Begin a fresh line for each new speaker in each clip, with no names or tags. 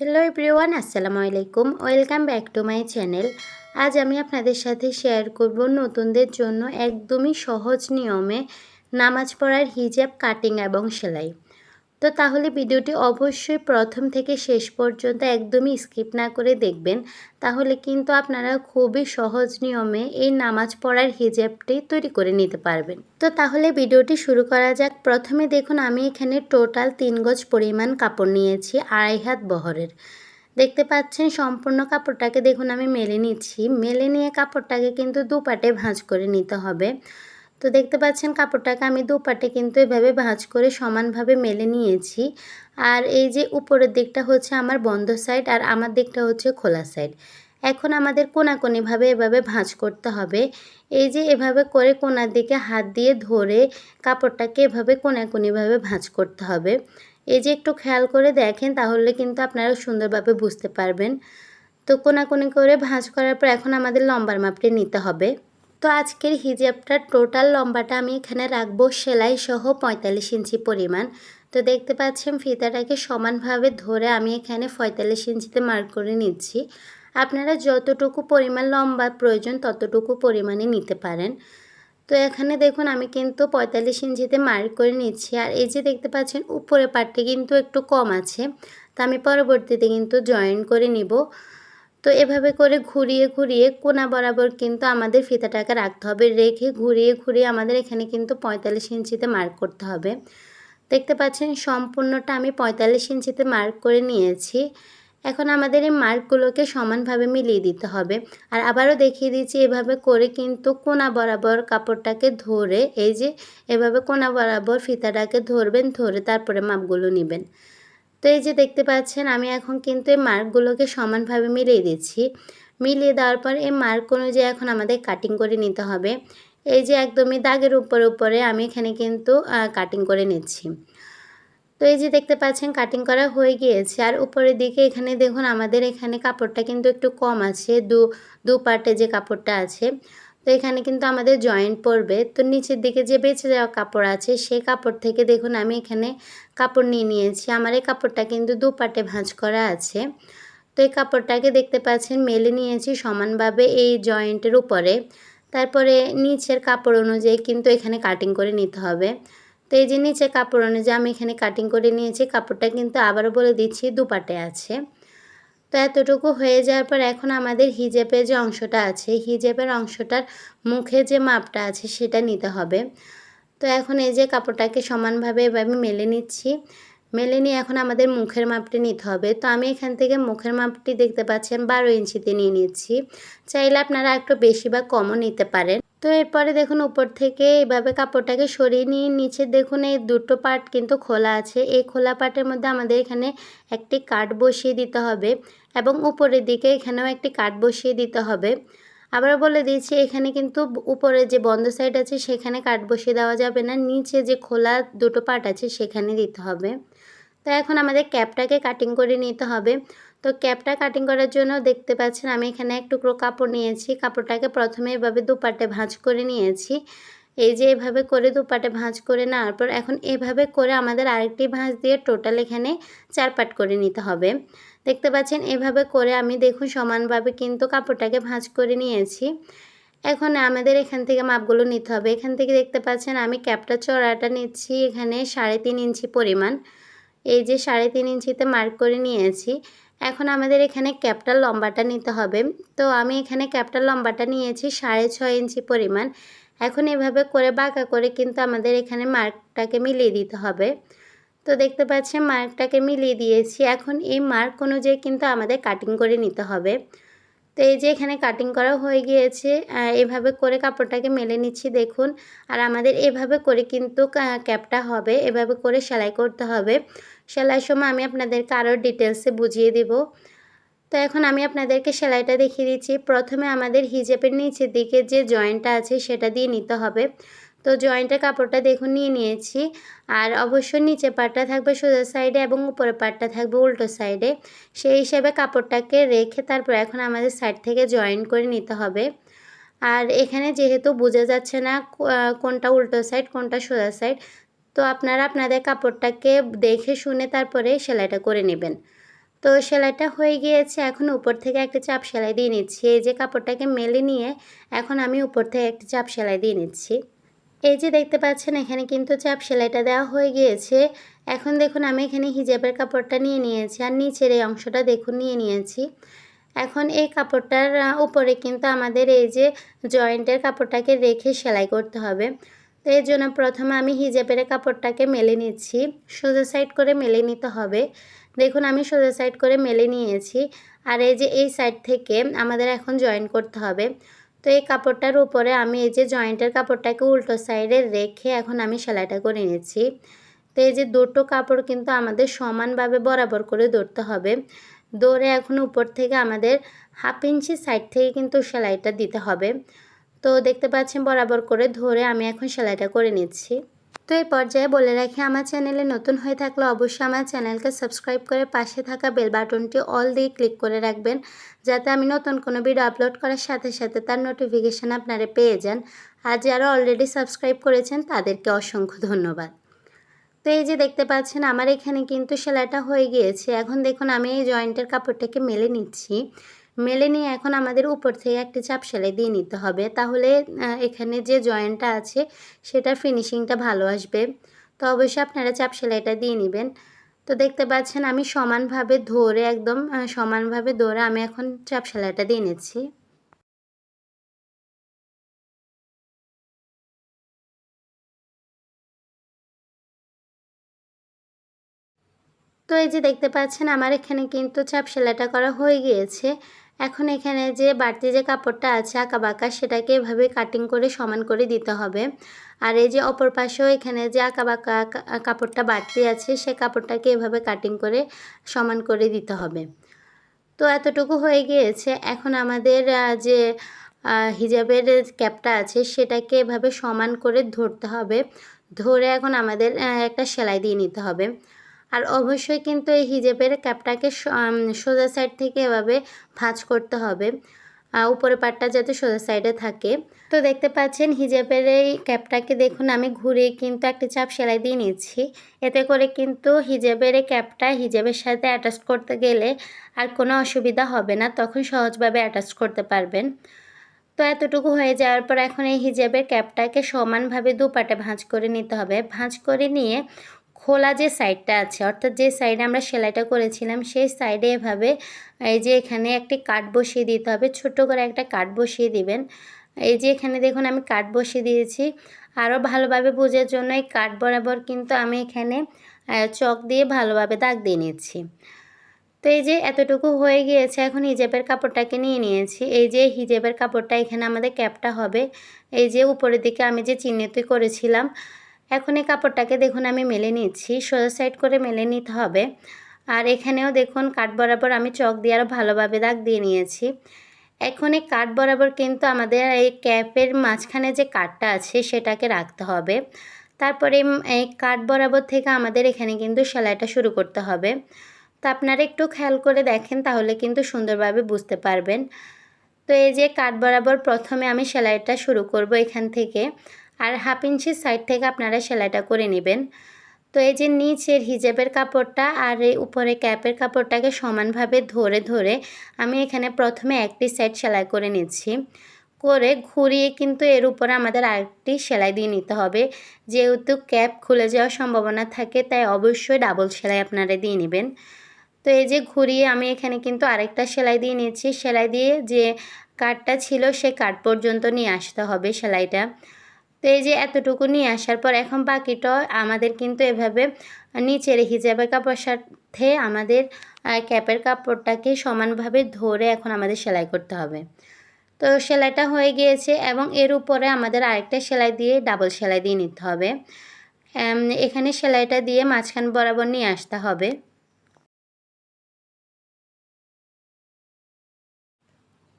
Hello everyone আসসালামু আলাইকুম। Welcome back to my channel আজ আমি আপনাদের সাথে শেয়ার করব নতুনদের জন্য একদমই সহজ নিয়মে নামাজ পড়ার হিজাব কাটিং এবং সেলাই। তো তাহলে ভিডিওটি অবশ্যই প্রথম থেকে শেষ পর্যন্ত একদমই স্কিপ না করে দেখবেন। তাহলে কিন্তু আপনারা খুবই সহজ নিয়মে এই নামাজ পড়ার হিজাবটি তৈরি করে নিতে পারবেন। তো তাহলে ভিডিওটি শুরু করা যাক। প্রথমে দেখুন, আমি এখানে টোটাল তিন গজ পরিমাণ কাপড় নিয়েছি, আড়াই হাত বহরের। দেখতে পাচ্ছেন, সম্পূর্ণ কাপড়টাকে দেখুন, আমি মেলে নিচ্ছি। মেলে নিয়ে কাপড়টাকে কিন্তু দুপাটে ভাঁজ করে নিতে হবে। তো দেখতে পাচ্ছেন কাপড়টাকে আমি দুপাটে কিন্তু এভাবে ভাঁজ করে সমানভাবে মেলে নিয়েছি। আর এই যে উপরের দিকটা হচ্ছে আমার বন্ধ সাইড আর আমার দিকটা হচ্ছে খোলা সাইড। এখন আমাদের কোনাকুনিভাবে এভাবে ভাঁজ করতে হবে। এই যে এভাবে করে কোনার দিকে হাত দিয়ে ধরে কাপড়টাকে এভাবে কোনাকুনিভাবে ভাঁজ করতে হবে। এই যে একটু খেয়াল করে দেখেন তাহলে কিন্তু আপনারা সুন্দরভাবে বুঝতে পারবেন। তো কোনাকুনি করে ভাঁজ করার পর এখন আমাদের লম্বার মাপটি নিতে হবে। তো আজকের হিজাবটার টোটাল লম্বাটা আমি এখানে রাখব সেলাই সহ পঁয়তাল্লিশ ইঞ্চি পরিমাণ। তো দেখতে পাচ্ছেন ফিতাটাকে সমানভাবে ধরে আমি এখানে পঁয়তাল্লিশ ইঞ্চিতে মার্ক করে নিচ্ছি। আপনারা যতটুকু পরিমাণ লম্বা প্রয়োজন ততটুকু পরিমাণে নিতে পারেন। তো এখানে দেখুন আমি কিন্তু পঁয়তাল্লিশ ইঞ্চিতে মার্ক করে নিচ্ছি। আর এই যে দেখতে পাচ্ছেন উপরে পাটটি কিন্তু একটু কম আছে। তা আমি পরবর্তীতে কিন্তু জয়েন করে নিব। তো এভাবে করে ঘুরিয়ে ঘুরিয়ে কোনা বরাবর কিন্তু আমাদের ফিতাটাকে রাখতে হবে। রেখে ঘুরিয়ে ঘুরিয়ে আমাদের এখানে কিন্তু পঁয়তাল্লিশ ইঞ্চিতে মার্ক করতে হবে। দেখতে পাচ্ছেন সম্পূর্ণটা আমি পঁয়তাল্লিশ ইঞ্চিতে মার্ক করে নিয়েছি। এখন আমাদের এই মার্কগুলোকে সমানভাবে মিলিয়ে দিতে হবে। আর আবারও দেখিয়ে দিচ্ছি এভাবে করে কিন্তু কোনা বরাবর কাপড়টাকে ধরে, এই যে এভাবে কোনা বরাবর ফিতাটাকে ধরবেন, ধরে তারপরে মাপগুলো নেবেন। তো এই যে দেখতে পাচ্ছেন, আমি এখন কিন্তু এই মার্কগুলোকে সমানভাবে মিলিয়ে দিচ্ছি। মিলিয়ে দেওয়ার পর এই মার্ক অনুযায়ী এখন আমাদের কাটিং করে নিতে হবে। এই যে একদমই দাগের উপরে উপরে আমি এখানে কিন্তু কাটিং করে নিচ্ছি। তো এই যে দেখতে পাচ্ছেন কাটিং করা হয়ে গিয়েছে। আর উপরের দিকে এখানে দেখুন, আমাদের এখানে কাপড়টা কিন্তু একটু কম আছে। দু দু পার্টে যে কাপড়টা আছে। তো এখানে কিন্তু আমাদের জয়েন্ট পড়বে তো নিচের দিকে যে বেঁচে যাওয়া কাপড় আছে সেই কাপড় থেকে দেখুন আমি এখানে কাপড় নিয়ে নিয়েছি। আমার এই কাপড়টা কিন্তু দু পাটে ভাঁজ করা আছে। তো এই কাপড়টাকে দেখতে পাচ্ছেন, মেলে নিয়েছি সমানভাবে এই জয়েন্টের উপরে। তারপরে নিচের কাপড় অনুযায়ী কিন্তু এখানে কাটিং করে নিতে হবে। তো এই যে নিচে কাপড় অনুযায়ী আমি এখানে কাটিং করে নিয়েছি, কাপড়টা কিন্তু আবারও বলে দিচ্ছি দুপাটে আছে। তো এতটুকু হয়ে যাওয়ার পর এখন আমাদের হিজেপের যে অংশটা আছে হিজেপের অংশটার মুখে যে মাপটা আছে সেটা নিতে হবে। তো এখন এই যে কাপড়টাকে সমানভাবে এভাবে মেলে নিচ্ছি। মেলে নিয়ে এখন আমাদের মুখের মাপটি নিতে হবে। তো আমি এখান থেকে মুখের মাপটি দেখতে পাচ্ছেন বারো ইঞ্চিতে নিয়ে নিচ্ছি। চাইলে আপনারা একটু বেশি বা কমও নিতে পারেন। তো এরপরে দেখুন উপর থেকে এভাবে কাপড়টাকে সরিয়ে নিয়ে নিচে দেখুন এই দুটো পার্ট কিন্তু খোলা আছে। এই খোলা পার্টের মধ্যে আমাদের এখানে একটি কাঠ বসিয়ে দিতে হবে এবং উপরের দিকে এখানেও একটি কাঠ বসিয়ে দিতে হবে। আবার বলে দিয়েছি এখানে কিন্তু উপরে যে বন্ধ সাইড আছে সেখানে কাঠ বসিয়ে দেওয়া যাবে না। নিচে যে খোলা দুটো পার্ট আছে সেখানে দিতে হবে। তো এখন আমাদের ক্যাপটাকে কাটিং করে নিতে হবে। তো ক্যাপটা কাটিং করার জন্য দেখতে পাচ্ছেন আমি এখানে এক টুকরো কাপড় নিয়েছি। কাপড়টাকে প্রথমে এভাবে দুপাটে ভাঁজ করে নিয়েছি। এই যে এভাবে করে দুপাটে ভাঁজ করে নেওয়ার পর এখন এভাবে করে আমাদের আরেকটি ভাঁজ দিয়ে টোটাল এখানে চার পাট করে নিতে হবে। দেখতে পাচ্ছেন এভাবে করে আমি দেখুন সমানভাবে কিন্তু কাপড়টাকে ভাঁজ করে নিয়েছি। এখন আমাদের এখান থেকে মাপগুলো নিতে হবে। এখান থেকে দেখতে পাচ্ছেন আমি ক্যাপটা চড়াটা নিচ্ছি এখানে সাড়ে তিন ইঞ্চি পরিমাণ। এই যে সাড়ে তিন ইঞ্চিতে মার্ক করে নিয়েছি। এখন আমাদের এখানে ক্যাপটার লম্বাটা নিতে হবে। তো আমি এখানে ক্যাপটার লম্বাটা নিয়েছি সাড়ে ছয় ইঞ্চি পরিমাণ। এখন এভাবে করে বাঁকা করে কিন্তু আমাদের এখানে মার্কটাকে মিলিয়ে দিতে হবে। তো দেখতে পাচ্ছেন মার্কটাকে মিলিয়ে দিয়েছি। এখন এই মার্ক অনুযায়ী কিন্তু আমাদের কাটিং করে নিতে হবে। তো এই যে এখানে কাটিং করা হয়ে গিয়েছে এভাবে করে কাপড়টাকে মেলে নিচ্ছি দেখুন। আর আমাদের এভাবে করে কিন্তু ক্যাপটা হবে, এভাবে করে সেলাই করতে হবে। সেলাই সময় আমি আপনাদেরকে আরও ডিটেলসে বুঝিয়ে দেব। তো এখন আমি আপনাদেরকে সেলাইটা দেখিয়ে দিচ্ছি। প্রথমে আমাদের হিজেপের নিচের দিকে যে জয়েন্টটা আছে সেটা দিয়ে নিতে হবে। তো জয়েন্টের কাপড়টা দেখুন, নিয়ে নিয়েছি। আর অবশ্য নিচে পাটটা থাকবে সোজা সাইডে এবং উপরে পাটটা থাকবে উল্টো সাইডে সেই হিসেবে কাপড়টাকে রেখে তারপর এখন আমাদের সাইড থেকে জয়েন করে নিতে হবে। আর এখানে যেহেতু বোঝা যাচ্ছে না কোনটা উল্টো সাইড কোনটা সোজা সাইড তো আপনারা আপনাদের কাপড়টাকে দেখে শুনে তারপরে সেলাইটা করে নেবেন। তো সেলাইটা হয়ে গিয়েছে, এখন উপর থেকে একটা চাপ সেলাই দিয়ে নিচ্ছি। এই যে কাপড়টাকে মেলে নিয়ে এখন আমি উপর থেকে একটা চাপ সেলাই দিয়ে নিচ্ছি। এই যে দেখতে পাচ্ছেন, এখানে কিন্তু চাপ সেলাইটা দেওয়া হয়ে গিয়েছে। এখন দেখুন, আমি এখানে হিজাবের কাপড়টা নিয়ে নিয়েছি আর নিচের এই অংশটা দেখুন, নিয়ে নিয়েছি। এখন এই কাপড়টার উপরে কিন্তু আমাদের এই যে জয়েন্টের কাপড়টাকে রেখে সেলাই করতে হবে। তো এর জন্য প্রথমে আমি হিজাবের কাপড়টাকে মেলে নিচ্ছি। সোজা সাইড করে মেলে নিতে হবে। দেখুন, আমি সোজা সাইড করে মেলে নিয়েছি। আর এই যে এই সাইড থেকে আমাদের এখন জয়েন করতে হবে। তো এই কাপড়টার উপরে আমি এই যে জয়েন্টের কাপড়টাকে উল্টো সাইডে রেখে এখন আমি সেলাইটা করে নিচ্ছি। তো এই যে দুটো কাপড় কিন্তু আমাদের সমানভাবে বরাবর করে ধরতে হবে। দৌড়ে এখন উপর থেকে আমাদের হাফ ইঞ্চি সাইড থেকে কিন্তু সেলাইটা দিতে হবে। তো দেখতে পাচ্ছেন বরাবর করে ধরে আমি এখন সেলাইটা করে নিচ্ছি। তো এই পর্যায়ে বলে রাখি, আমার চ্যানেলে নতুন হয়ে থাকলে অবশ্যই আমার চ্যানেলকে সাবস্ক্রাইব করে পাশে থাকা বেল বাটনটি অল দিয়ে ক্লিক করে রাখবেন, যাতে আমি নতুন কোনো ভিডিও আপলোড করার সাথে সাথে তার নোটিফিকেশান আপনারা পেয়ে যান। আর যারা অলরেডি সাবস্ক্রাইব করেছেন, তাদেরকে অসংখ্য ধন্যবাদ। তো এই যে দেখতে পাচ্ছেন, আমার এখানে কিন্তু সেলাইটা হয়ে গিয়েছে। এখন দেখুন, আমি এই জয়েন্টের কাপড়টাকে মেলে নিচ্ছি। মেলে নিয়ে এখন আমাদের উপর থেকে একটি চাপ সেলাই দিয়ে নিতে হবে। তাহলে এখানে যে জয়েন্টটা আছে, সেটার ফিনিশিংটা ভালো আসবে। তো অবশ্যই আপনারা চাপ সেলাইটা দিয়ে নেবেন। তো দেখতে পাচ্ছেন, আমি সমানভাবে ধরে, একদম সমানভাবে ধরে আমি এখন চাপ সেলাইটা দিয়ে নিচ্ছি। তো এই যে দেখতে পাচ্ছেন, আমার এখানে কিন্তু চাপ সেলাইটা করা হয়ে গিয়েছে। এখন এখানে যে বাড়তি যে কাপড়টা আছে আঁকা বাঁকা সেটাকে এভাবে কাটিং করে সমান করে দিতে হবে। আর এই যে অপর পাশেও এখানে যে আঁকা বাঁকা কাপড়টা বাড়তি আছে, সে কাপড়টাকে এভাবে কাটিং করে সমান করে দিতে হবে। তো এতটুকু হয়ে গিয়েছে। এখন আমাদের যে হিজাবের ক্যাপটা আছে, সেটাকে এভাবে সমান করে ধরতে হবে। ধরে এখন আমাদের একটা সেলাই দিয়ে নিতে হবে। আর অবশ্যই কিন্তু এই হিজেবের ক্যাপটাকে সোজা সাইড থেকে এভাবে ভাঁজ করতে হবে। উপরে পাটটা যাতে সোজা সাইডে থাকে। তো দেখতে পাচ্ছেন হিজাবের এই ক্যাপটাকে দেখুন, আমি ঘুরে কিন্তু একটা চাপ সেলাই দিয়ে নিচ্ছি। এতে করে কিন্তু হিজাবের এই ক্যাপটা হিজাবের সাথে অ্যাটাচ করতে গেলে আর কোনো অসুবিধা হবে না, তখন সহজভাবে অ্যাটাচ করতে পারবেন। তো এতটুকু হয়ে যাওয়ার পর এখন এই হিজাবের ক্যাপটাকে সমানভাবে দুপাটে ভাঁজ করে নিতে হবে। ভাঁজ করে নিয়ে খোলা যে সাইডটা আছে, অর্থাৎ যে সাইডে আমরা সেলাইটা করেছিলাম, সেই সাইডে এভাবে এই যে এখানে একটি কাঠ বসিয়ে দিতে হবে, ছোট করে একটা কাঠ বসিয়ে দিবেন। এই যে এখানে দেখুন আমি কাঠ বসিয়ে দিয়েছি। আরও ভালোভাবে বোঝার জন্য এই কাঠ বরাবর কিন্তু আমি এখানে চক দিয়ে ভালোভাবে দাগ দিয়ে নিচ্ছি। তো এই যে এতটুকু হয়ে গিয়েছে, এখন হিজেবের কাপড়টাকে নিয়ে নিয়েছি। এই যে হিজেবের কাপড়টা এখানে আমাদের ক্যাপটা হবে। এই যে উপরের দিকে আমি যে চিহ্নিত করেছিলাম এখন এই কাপড়টাকে দেখুন, আমি মেলে নিচ্ছি। সোজা সাইড করে মেলে নিতে হবে। আর এখানেও দেখুন, কাঠ বরাবর আমি চক দিয়ে আরও ভালোভাবে দাগ দিয়ে নিয়েছি। এখন এই কাঠ বরাবর কিন্তু আমাদের এই ক্যাপের মাঝখানে যে কাঠটা আছে, সেটাকে রাখতে হবে। তারপরে এই কাঠ বরাবর থেকে আমাদের এখানে কিন্তু সেলাইটা শুরু করতে হবে। তো আপনারা একটু খেয়াল করে দেখেন, তাহলে কিন্তু সুন্দরভাবে বুঝতে পারবেন। তো এই যে কাঠ বরাবর প্রথমে আমি সেলাইটা শুরু করব এখান থেকে। আর হাফ ইঞ্চির সাইড থেকে আপনারা সেলাইটা করে নেবেন। তো এই যে নিচের হিজাবের কাপড়টা আর এই উপরে ক্যাপের কাপড়টাকে সমানভাবে ধরে ধরে আমি এখানে প্রথমে একটি সাইড সেলাই করে নিচ্ছি। করে ঘুরিয়ে কিন্তু এর উপরে আমাদের আরেকটি সেলাই দিয়ে নিতে হবে। যেহেতু ক্যাপ খুলে যাওয়ার সম্ভাবনা থাকে, তাই অবশ্যই ডাবল সেলাই আপনারা দিয়ে নেবেন। তো এই যে ঘুরিয়ে আমি এখানে কিন্তু আরেকটা সেলাই দিয়ে নিচ্ছি। সেলাই দিয়ে যে কাঠটা ছিল, সে কাঠ পর্যন্ত নিয়ে আসতে হবে সেলাইটা। তো এই যে এতটুকু নিয়ে আসার পর এখন বাকিটা আমাদের কিন্তু এভাবে নিচের হিজাবের কাপড় সাথে আমাদের ক্যাপের কাপড়টাকে সমানভাবে ধরে এখন আমাদের সেলাই করতে হবে। তো সেলাইটা হয়ে গিয়েছে এবং এর উপরে আমাদের আরেকটা সেলাই দিয়ে ডাবল সেলাই দিয়ে নিতে হবে। এখানে সেলাইটা দিয়ে মাঝখান বরাবর নিয়ে আসতে হবে।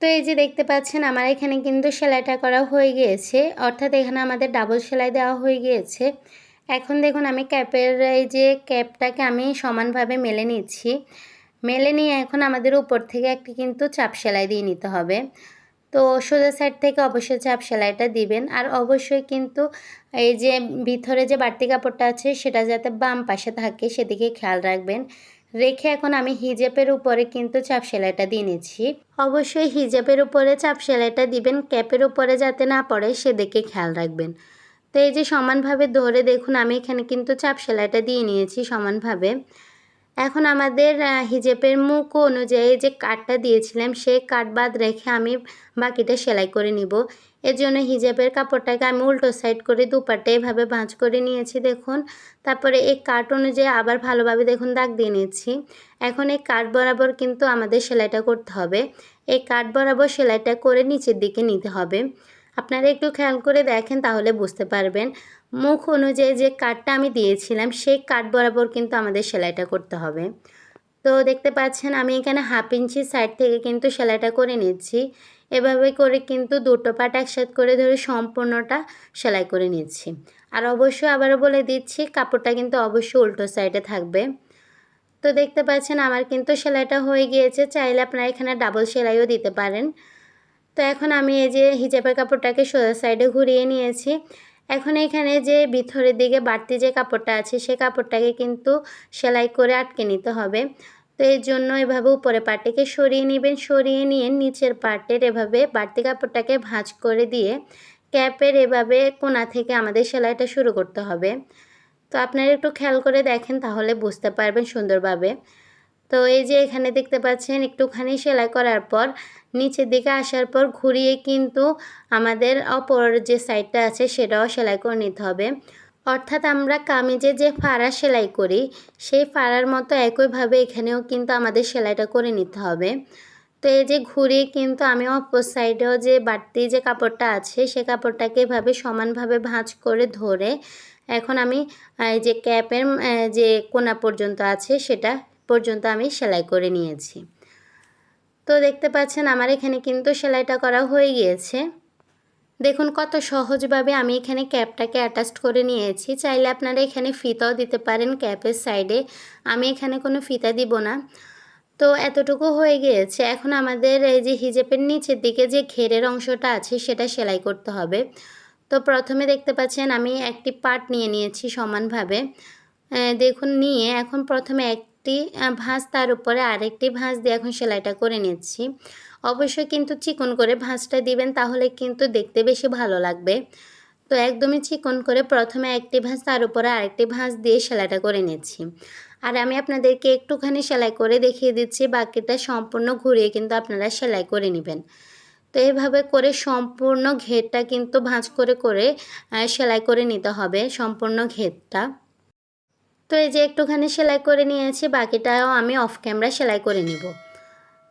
তো এই যে দেখতে পাচ্ছেন, আমার এখানে কিন্তু সেলাইটা করা হয়ে গিয়েছে। অর্থাৎ এখানে আমাদের ডাবল সেলাই দেওয়া হয়ে গিয়েছে। এখন দেখুন, আমি ক্যাপের এই যে ক্যাপটাকে আমি সমানভাবে মেলে নিচ্ছি। মেলে নিয়ে এখন আমাদের উপর থেকে একটি কিন্তু চাপ সেলাই দিয়ে নিতে হবে। তো সোজা সাইড থেকে অবশ্যই চাপ সেলাইটা দিবেন। আর অবশ্যই কিন্তু এই যে ভিতরে যে বাড়তি কাপড়টা আছে, সেটা যাতে বাম পাশে থাকে, সেদিকে খেয়াল রাখবেন। রেখে এখন আমি হিজাবের উপরে কিন্তু চাপ সেলাইটা দিয়ে নিচ্ছি। অবশ্যই হিজাবের উপরে চাপ সেলাইটা দিবেন, ক্যাপের উপরে যাতে না পড়ে সেদিকে খেয়াল রাখবেন। তো এই যে সমানভাবে ধরে দেখুন, আমি এখানে কিন্তু চাপ সেলাইটা দিয়ে নিয়েছি সমানভাবে। এখন আমাদের হিজেপের মুখ অনুযায়ী যে কাটটা দিয়েছিলাম, সেই কাট বাদ রেখে আমি বাকিটা সেলাই করে নিব। এর জন্য হিজাবের কাপড়টাকে আমি উল্টো সাইড করে দুপাটে এভাবে ভাঁজ করে নিয়েছি, দেখুন। তারপরে এই কাট অনুযায়ী আবার ভালোভাবে দেখুন দাগ দিয়ে নিয়েছি। এখন এই কাট বরাবর কিন্তু আমাদের সেলাইটা করতে হবে। এই কাট বরাবর সেলাইটা করে নিচের দিকে নিতে হবে। আপনারা একটু খেয়াল করে দেখেন, তাহলে বুঝতে পারবেন। মুখ অনুযায়ী যে কাটটা আমি দিয়েছিলাম, সেই কাট বরাবর কিন্তু আমাদের সেলাইটা করতে হবে। তো দেখতে পাচ্ছেন, আমি এখানে হাফ ইঞ্চি সাইড থেকে কিন্তু সেলাইটা করে নিচ্ছি। এভাবে করে কিন্তু দুটো পাট একসাথে করে ধরে সম্পূর্ণটা সেলাই করে নিচ্ছি। আর অবশ্যই আবারও বলে দিচ্ছি, কাপড়টা কিন্তু অবশ্যই উল্টো সাইডে থাকবে। তো দেখতে পাচ্ছেন, আমার কিন্তু সেলাইটা হয়ে গিয়েছে। চাইলে আপনারা এখানে ডাবল সেলাইও দিতে পারেন। তো এখন আমি এই যে হিজাবের কাপড়টাকে সোজা সাইডে ঘুরিয়ে নিয়েছি। এখন এখানে যে ভিতরের দিকে বাড়তি যে কাপড়টা আছে, সে কাপড়টাকে কিন্তু সেলাই করে আটকে নিতে হবে। তো এর জন্য এভাবে উপরে পার্টটিকে সরিয়ে নেবেন, সরিয়ে নিয়ে নিচের পার্টের এভাবে বাড়তি কাপড়টাকে ভাঁজ করে দিয়ে ক্যাপের এভাবে কোনা থেকে আমাদের সেলাইটা শুরু করতে হবে। তো আপনারা একটু খেয়াল করে দেখেন, তাহলে বুঝতে পারবেন সুন্দরভাবে। তো এই যে এখানে দেখতে পাচ্ছেন, একটুখানি সেলাই করার পর নিচের দিকে আসার পর ঘুরিয়ে কিন্তু আমাদের অপর যে সাইডটা আছে সেটাও সেলাই করে নিতে হবে। অর্থাৎ আমরা কামিজে যে ফাড়া সেলাই করি, সেই ফাড়ার মতো একইভাবে এখানেও কিন্তু আমাদের সেলাইটা করে নিতে হবে। তো এই যে ঘুরিয়ে কিন্তু আমি অপর সাইডেও যে বাড়তি যে কাপড়টা আছে, সে কাপড়টাকে এভাবে সমানভাবে ভাঁজ করে ধরে এখন আমি যে ক্যাপের যে কোনা পর্যন্ত আছে সেটা পর্যন্ত আমি সেলাই করে নিয়েছি। তো দেখতে পাচ্ছেন আমার এখানে কিন্তু সেলাইটা করা হয়ে গিয়েছে। দেখুন কত সহজভাবে আমি এখানে ক্যাপটাকে অ্যাটাচ করে নিয়েছি। চাইলে আপনারা এখানে ফিতাও দিতে পারেন ক্যাপের সাইডে। আমি এখানে কোনো ফিতা দিব না। তো এতটুকু হয়ে গিয়েছে। এখন আমাদের এই যে হিজেপের নিচের দিকে যে ঘেরের অংশটা আছে, সেটা সেলাই করতে হবে। তো প্রথমে দেখতে পাচ্ছেন আমি একটি পার্ট নিয়ে নিয়েছি সমানভাবে। দেখুন নিয়ে এখন প্রথমে এক একটি ভাঁজ তার উপরে আরেকটি ভাঁজ দিয়ে এখন সেলাইটা করে নিচ্ছি। অবশ্যই কিন্তু চিকন করে ভাঁজটা দিবেন তাহলে কিন্তু দেখতে বেশি ভালো লাগবে। তো একদমই চিকন করে প্রথমে একটি ভাঁজ তার উপরে আরেকটি ভাঁজ দিয়ে সেলাইটা করে নিচ্ছি। আর আমি আপনাদেরকে একটুখানি সেলাই করে দেখিয়ে দিচ্ছি, বাকিটা সম্পূর্ণ ঘুরিয়ে কিন্তু আপনারা সেলাই করে নেবেন। তো এভাবে করে সম্পূর্ণ ঘেরটা কিন্তু ভাঁজ করে করে সেলাই করে নিতে হবে, সম্পূর্ণ ঘেরটা। তো এই যে একটুখানি সেলাই করে নিয়েছি, বাকিটাও আমি অফ ক্যামেরা সেলাই করে নিব।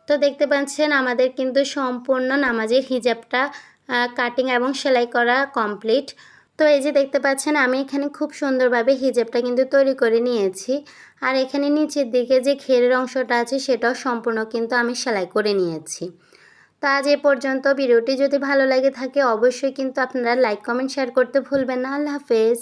তো দেখতে পাচ্ছেন আমাদের কিন্তু সম্পূর্ণ নামাজের হিজাবটা কাটিং এবং সেলাই করা কমপ্লিট তো এই যে দেখতে পাচ্ছেন আমি এখানে খুব সুন্দরভাবে হিজাবটা কিন্তু তৈরি করে নিয়েছি। আর এখানে নিচের দিকে যে ঘেরের অংশটা আছে সেটাও সম্পূর্ণ কিন্তু আমি সেলাই করে নিয়েছি। তো আজ এ পর্যন্ত ভিডিওটি যদি ভালো লাগে থাকে অবশ্যই কিন্তু আপনারা লাইক কমেন্ট শেয়ার করতে ভুলবেন না। আল্লাহ হাফেজ।